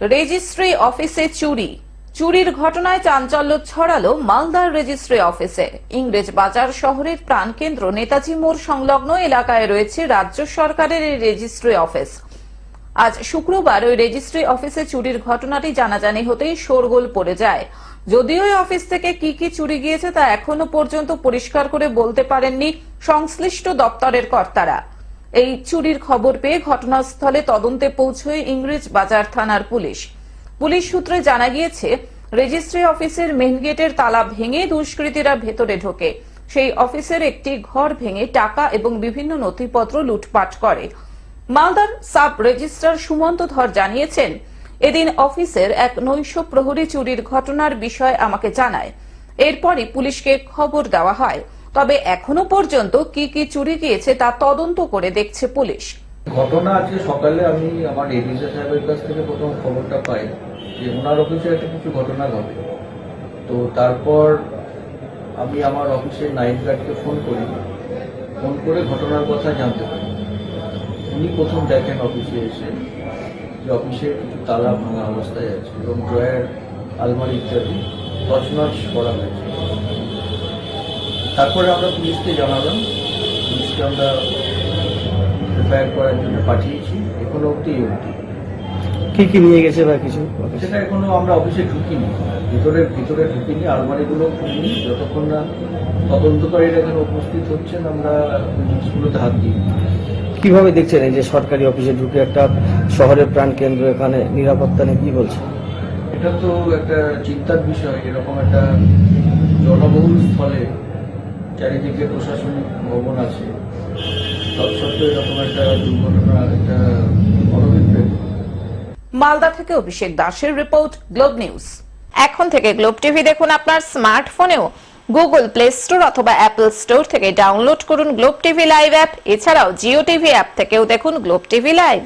Registry অফিসে চুরি। চুরির ঘটনায় চাঞ্চল্য ছড়ালো মালদার রেজিস্ট্রি অফিসে। ইংরেজ বাজার শহরের প্রাণকেন্দ্র নেতাজি মোড় সংলগ্ন এলাকায় রয়েছে রাজ্য সরকারের এই রেজিস্ট্রি অফিস। আজ শুক্রবার ওই রেজিস্ট্রি অফিসে চুরির ঘটনাটি জানাজানি হতেই শোরগোল পড়ে যায়। যদিও এই অফিস থেকে কি কি চুরি গিয়েছে তা এখনও পর্যন্ত পরিষ্কার করে বলতে পারেননি সংশ্লিষ্ট দপ্তরের কর্তারা। এই চুরির খবর পেয়ে ঘটনাস্থলে তদন্তে পৌঁছয় ইংরেজ বাজার থানার পুলিশ। পুলিশ সূত্রে জানা গিয়েছে, রেজিস্ট্রি অফিসের মেন গেটের তালা ভেঙে দুষ্কৃতীরা ভেতরে ঢোকে। সেই অফিসের একটি ঘর ভেঙে টাকা এবং বিভিন্ন নথিপত্র লুটপাট করে। মালদার সাব রেজিস্ট্রার সুমন্ত ধর জানিয়েছেন, এদিন অফিসের এক নৈশ প্রহরী চুরির ঘটনার বিষয় আমাকে জানায়। এরপরই পুলিশকে খবর দেওয়া হয়। তবে এখনও পর্যন্ত কি কি চুরি গিয়েছে তা তদন্ত করে দেখছে পুলিশ। ঘটনা আজকে সকালে আমি আমার এডিসি সাহেবের কাছ থেকে প্রথম খবরটা পাই যে ওনার অফিসে একটা কিছু ঘটনা ঘটে। তো তারপর আমি আমার অফিসের নাইট গার্ডকে ফোন করি। ফোন করে ঘটনার কথা জানতে পারি। উনি প্রথম দেখেন অফিসে এসে যে অফিসে কিছু তালা ভাঙা অবস্থায় আছে এবং ড্রয়ার, আলমারি ইত্যাদি তছনছ করা হয়েছে। তারপরে আমরা পুলিশকে জানালাম। পুলিশকে আমরা রিপেয়ার করার জন্য পাঠিয়েছি। এখনও অব্দি অব্দি কি কি নিয়ে গেছে বা কিছু? সেটা এখনও আমরা অফিসে ঢুকিনি। ভিতরে ভিতরে ঢুকিনি। আলমারিগুলো খুলিনি। যতক্ষণ না তদন্তকারীরা এখানে উপস্থিত হচ্ছেন আমরা জিনিসগুলোতে হাত দিই কীভাবে দেখছেন এই যে সরকারি অফিসে ঢুকে একটা শহরের প্রাণ কেন্দ্র এখানে নিরাপত্তা নিয়ে কি বলছে এটা তো একটা চিন্তার বিষয়। এরকম একটা জনবহুল স্থলে চারিদিকে প্রশাসনিক ভবন আছে। তৎসত্ত্বেও এরকম একটা দুর্ঘটনা, একটা অনভিপ্রেত মালদা থেকে অভিষেক দাসের রিপোর্ট, গ্লোব নিউজ। এখন থেকে গ্লোব টিভি দেখুন আপনার স্মার্টফোনেও। গুগল প্লে স্টোর অথবা অ্যাপল স্টোর থেকে ডাউনলোড করুন গ্লোব টিভি লাইভ অ্যাপ। এছাড়াও জিও টিভি অ্যাপ থেকেও দেখুন গ্লোব টিভি লাইভ।